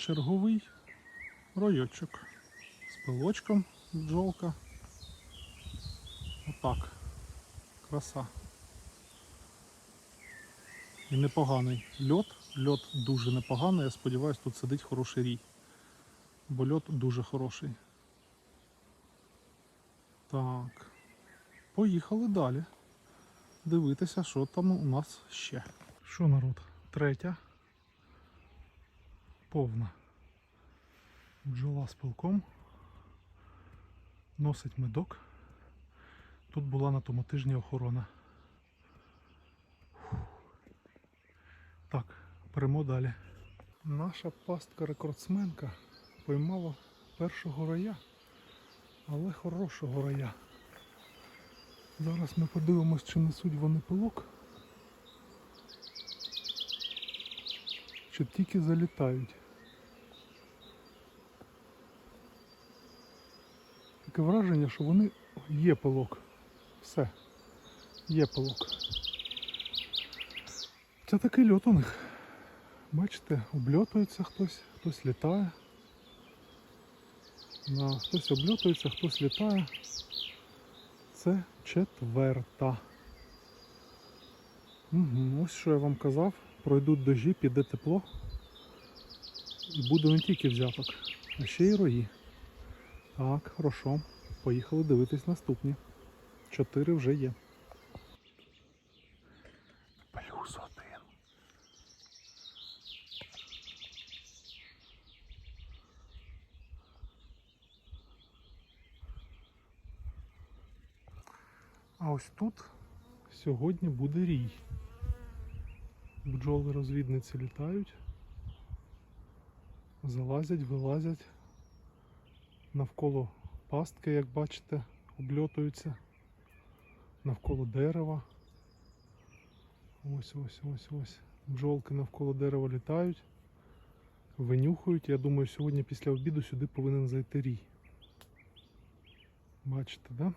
черговий ройочок з пилочком бджолка. Отак. Краса. І непоганий льот. Льот дуже непоганий. Я сподіваюся, тут сидить хороший рій. Бо льот дуже хороший. Так. Поїхали далі. Дивитися, що там у нас ще. Що народ? Третя. Повна. Бджола з пилком. Носить медок. Тут була на тому тижні охорона. Так, беремо далі. Наша пастка рекордсменка поймала першого рая, але хорошого рая. Зараз ми подивимось, чи несуть вони пилок. Чи тільки залітають. Таке враження, що вони є пилок. Все. Є пилок. Це такий льот у них. Бачите, обльотується хтось, хтось літає. Да, хтось обльотується, хтось літає. Це четверта. Угу, ось що я вам казав. Пройдуть дожі, піде тепло. І буде не тільки взяток, а ще й рої. Так, хорошо. Поїхали дивитись наступні. Чотири вже є. Плюс один. А ось тут сьогодні буде рій. Бджоли розвідниці літають, залазять, вилазять навколо пастки, як бачите, обльотуються навколо дерева. Ось ось ось ось. Бджолки навколо дерева літають, винюхують. Я думаю, сьогодні після обіду сюди повинен зайти рій. Бачите? Да?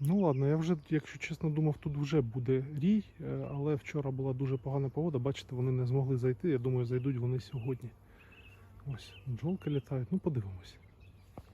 Ну ладно, я вже, якщо чесно, думав, тут вже буде рій, е, але вчора була дуже погана погода, бачите, вони не змогли зайти. Я думаю, зайдуть вони сьогодні. Ось, бджолки літають, ну подивимось.